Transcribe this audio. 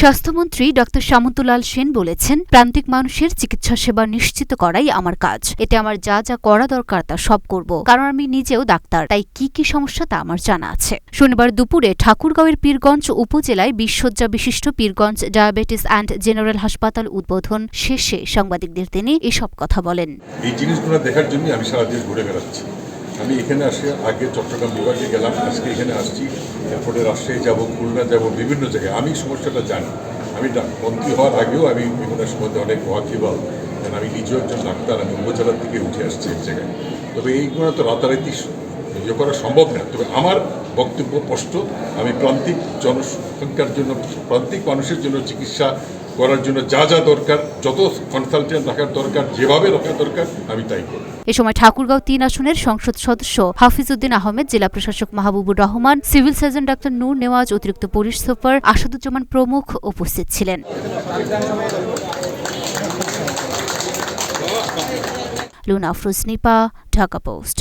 স্বাস্থ্যমন্ত্রী ডক্টর সামন্তলাল সেন বলেছেন, প্রান্তিক মানুষের চিকিৎসা সেবা নিশ্চিত করাই আমার কাজ। এতে আমার যা যা করা দরকার তা সব করব। কারণ আমি নিজেও ডাক্তার, তাই কি কি সমস্যা তা আমার জানা আছে। শনিবার দুপুরে ঠাকুরগাঁওয়ের পীরগঞ্জ উপজেলায় বিশ্বজ্জা বিশিষ্ট পীরগঞ্জ ডায়াবেটিস অ্যান্ড জেনারেল হাসপাতাল উদ্বোধন শেষে সাংবাদিকদের তিনি এসব কথা বলেন। এই জিনিসগুলো দেখার জন্য আমি সারা দেশ ঘুরে বেড়াচ্ছি। আমি এখানে আসে আগে চট্টগ্রাম বিভাগে গেলাম, আজকে এখানে আসছি। এরপরে রাজশাহী যাব, খুলনা যাব, বিভিন্ন জায়গায়। আমি সমস্যাটা জানি। আমি মন্ত্রী হওয়ার আগেও আমি বিভিন্ন সম্বন্ধে অনেক ওয়াকিবল কারণ আমি নিজেও একজন ডাক্তার, আমি উপজেলার থেকে উঠে আসছি এক জায়গায়। তবে এইগুলো তো রাতারাতি ইয়ে করা সম্ভব না। তবে আমার বক্তব্য স্পষ্ট। আমি প্রান্তিক জনসংখ্যার জন্য প্রান্তিক মানুষের জন্য চিকিৎসা করার জন্য যা যা দরকার, যত কনসালটেন্ট রাখার দরকার, যেভাবে রাখা দরকার, আমি তাই করব এ সময় ঠাকুরগাঁও তিন আসনের সংসদ সদস্য হাফিজউদ্দিন আহমেদ, জেলা প্রশাসক Mahbubur Rahman, civil surgeon doctor Nur Newaz, অতিরিক্ত পুলিশ সুপার আসাদুজ্জামান প্রমুখ উপস্থিত ছিলেন। লুনা আফরোজ, নিপা, ঢাকা পোস্ট।